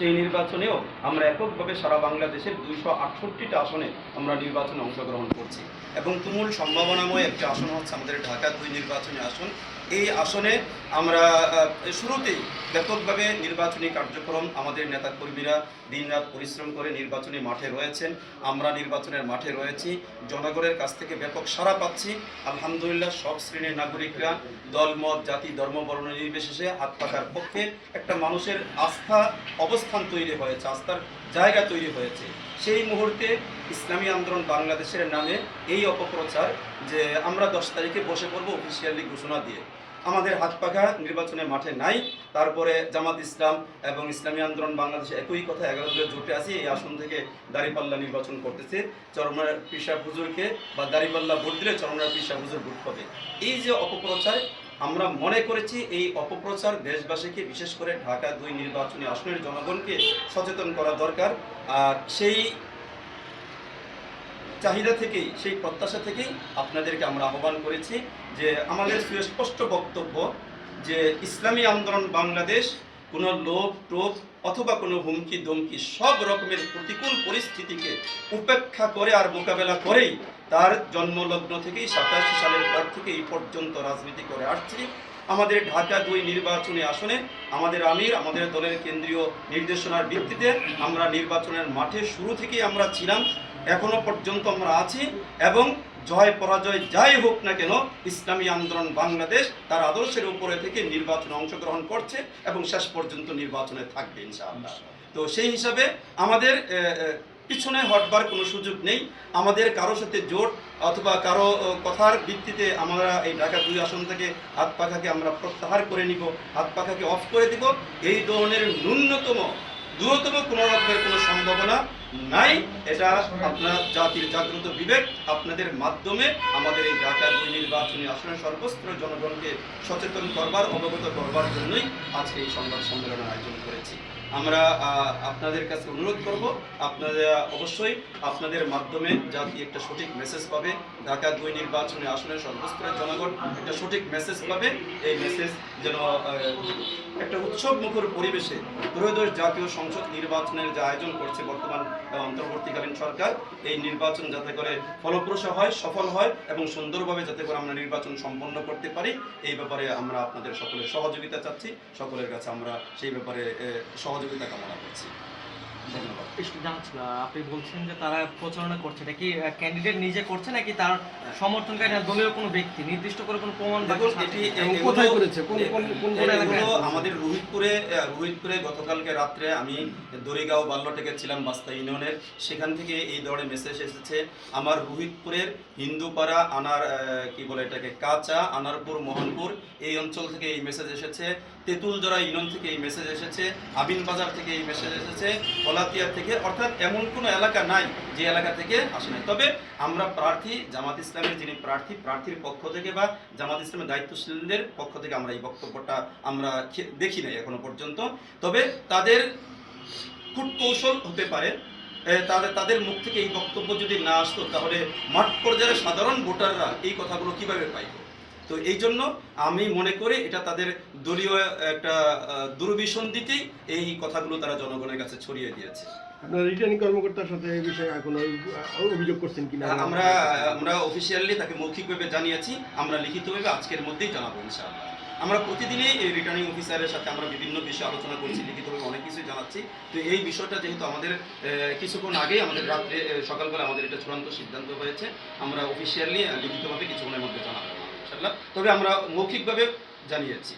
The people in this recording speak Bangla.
সেই নির্বাচনেও আমরা এককভাবে সারা বাংলাদেশের দুইশো আটষট্টিটা আসনে আমরা নির্বাচনে অংশগ্রহণ করছি। এবং তুমুল সম্ভাবনাময় একটি আসন হচ্ছে আমাদের ঢাকা দুই নির্বাচনী আসন। এই আসনে আমরা শুরুতেই ব্যাপকভাবে নির্বাচনী কার্যক্রম আমাদের নেতাকর্মীরা দিনরাত পরিশ্রম করে নির্বাচনী মাঠে রয়েছেন। আমরা নির্বাচনের মাঠে রয়েছি। জনগণের কাছ থেকে ব্যাপক সাড়া পাচ্ছি। আলহামদুলিল্লাহ সব শ্রেণির নাগরিকরা দলমত জাতি, ধর্ম, বর্ণ নির্বিশেষে হাত পাকার পক্ষে একটা মানুষের আস্থা, অবস্থান তৈরি হয়েছে, আস্থার জায়গা তৈরি হয়েছে। সেই মুহূর্তে ইসলামী আন্দোলন বাংলাদেশের নামে এই অপপ্রচার যে আমরা দশ তারিখে বসে পড়ব অফিসিয়ালি ঘোষণা দিয়ে। আমাদের হাত পাখা নির্বাচনের মাঠে নাই, তারপরে জামাত ইসলাম এবং ইসলামী আন্দোলন বাংলাদেশে একই কথা এগারো দলের জোটে আছি, এই আসন থেকে দাঁড়িপাল্লা নির্বাচন করতেছে। চরমনার পিসা হুজুরকে বা দাঁড়িপাল্লা ভোট দিলে চরমনার পিসা হুজুর ভোট পাবে। এই যে অপপ্রচার, আমরা মনে করেছি এই অপপ্রচার দেশবাসীকে, বিশেষ করে ঢাকা দুই নির্বাচনী আসনের জনগণকে সচেতন করা দরকার। আর সেই চাহিদা থেকেই, সেই প্রত্যাশা থেকেই আপনাদেরকে আমরা আহ্বান করেছি যে আমাদের সুস্পষ্ট বক্তব্য যে ইসলামী আন্দোলন বাংলাদেশ কোনো লোভ, টোপ অথবা কোনো হুমকি দমকি সব রকমের প্রতিকূল পরিস্থিতিকে উপেক্ষা করে আর মোকাবেলা করেই তার জন্মলগ্ন থেকেই সাতাশি সালের পর থেকে এই পর্যন্ত রাজনীতি করে আসছি। আমাদের ঢাকা দুই নির্বাচনী আসনে আমাদের আমির, আমাদের দলের কেন্দ্রীয় নির্দেশনার ভিত্তিতে আমরা নির্বাচনের মাঠে শুরু থেকেই আমরা ছিলাম। এখনও পর্যন্ত আমরা আছি এবং জয় পরাজয় যাই হোক না কেন, ইসলামী আন্দোলন বাংলাদেশ তার আদর্শের উপরে থেকে নির্বাচনে অংশগ্রহণ করছে এবং শেষ পর্যন্ত নির্বাচনে থাকবে, ইনশাআল্লাহ। তো সেই হিসাবে আমাদের পিছনে হটবার কোনো সুযোগ নেই। আমাদের কারও সাথে জোট অথবা কারও কথার ভিত্তিতে আমরা এই ঢাকা দুই আসন থেকে হাত পাখাকে আমরা প্রত্যাহার করে নিব, হাত পাখাকে অফ করে দিব। এই ধরনের ন্যূনতম দূরতম কোনো রকমের কোনো সম্ভাবনা নাই। এটা আপনার জাতির জাগ্রত বিবেক আপনাদের মাধ্যমে আমাদের এই ঢাকা দুই নির্বাচনী আসনে সর্বস্ত্র জনগণকে সচেতন করবার, অবগত করবার জন্যই আজকে এই সংবাদ সম্মেলনের আয়োজন করেছি। আমরা আপনাদের কাছে অনুরোধ করব আপনারা অবশ্যই আপনাদের মাধ্যমে জাতি একটা সঠিক মেসেজ পাবে। ঢাকা দুই নির্বাচনে আসনের সর্বস্তরের জনগণ একটা সঠিক মেসেজ পাবে। এই মেসেজ যেন একটা উৎসব মুখর পরিবেশে ত্রয়োদশ জাতীয় সংসদ নির্বাচনের যে আয়োজন করছে বর্তমান আহ, অন্তর্বর্তীকালীন সরকার এই নির্বাচন যাতে করে ফলপ্রসূ হয় সফল হয় এবং সুন্দরভাবে যাতে করে আমরা নির্বাচন সম্পন্ন করতে পারি এই ব্যাপারে আমরা আপনাদের সকলের সহযোগিতা চাচ্ছি। সকলের কাছে আমরা সেই ব্যাপারে সহযোগিতা কামনা করছি। ধন্যবাদ। আপনি বলছেন যে তারা প্রচারণা করছে এটা কি ক্যান্ডিডেট নিজে করছে নাকি তার সমর্থনকারী না দলীয় কোনো ব্যক্তি নির্দিষ্ট করে কোনো প্রমাণ দেখুন এটি কোথায় করেছে? কোন কোন এলাকায়? আমাদের রোহিতপুরে রোহিতপুরে গতকালকে রাত্রে আমি দড়িগাঁও বাল্যটেকে ছিলাম বাস্তা ইউনিয়নের। সেখান থেকে এই ধরনের মেসেজ এসেছে, আমার রোহিতপুরের হিন্দুপাড়া আনার কি বলে এটাকে, কাঁচা, আনারপুর, মোহনপুর, এই অঞ্চল থেকে এই মেসেজ এসেছে। তেঁতুলজোড়া ইউনিয়ন থেকে এই মেসেজ এসেছে, আবিন বাজার থেকে এই মেসেজ এসেছে কলাতিয়া থেকে, অর্থাৎ এমন কোনো এলাকা নাই যে এলাকা থেকে আসে নাই। তবে আমরা প্রার্থী, জামাত ইসলামের যিনি প্রার্থী, প্রার্থীর পক্ষ থেকে বা জামাত ইসলামের দায়িত্বশীলদের পক্ষ থেকে আমরা এই বক্তব্যটা আমরা দেখি নাই এখনও পর্যন্ত। তবে তাদের কূটকৌশল হতে পারে তাদের তাদের মুখ থেকে এই বক্তব্য যদি না আসতো, তাহলে মাঠ পর্যায়ের সাধারণ ভোটাররা এই কথাগুলো কীভাবে পাইত? তো এই জন্য আমি মনে করি এটা তাদের দলীয় একটা দুর্বিসন্ধিতেই এই কথাগুলো তারা জনগণের কাছে ছড়িয়ে দিয়েছে। আপনার রিটার্নিং কর্মকর্তার সাথে এই বিষয়ে কোনো অভিযোগ করছেন কিনা? আমরা আমরা অফিসিয়ালি তাকে মৌখিকভাবে জানিয়েছি আমরা লিখিতভাবে আজকের মধ্যেই জানাব ইনশাআল্লাহ। আমরা প্রতিদিনই এই রিটার্নিং অফিসারের সাথে আমরা বিভিন্ন বিষয়ে আলোচনা করছি লিখিতভাবে অনেক কিছুই জানাচ্ছি। তো এই বিষয়টা যেহেতু আমাদের কিছুক্ষণ আগেই আমাদের রাত্রে সকালবেলা আমাদের এটা চূড়ান্ত সিদ্ধান্ত হয়েছে আমরা অফিসিয়ালি লিখিতভাবে কিছুক্ষণের মধ্যে জানাব। ইনশাআল্লাহ তবে আমরা মৌখিকভাবে জানিয়েছি।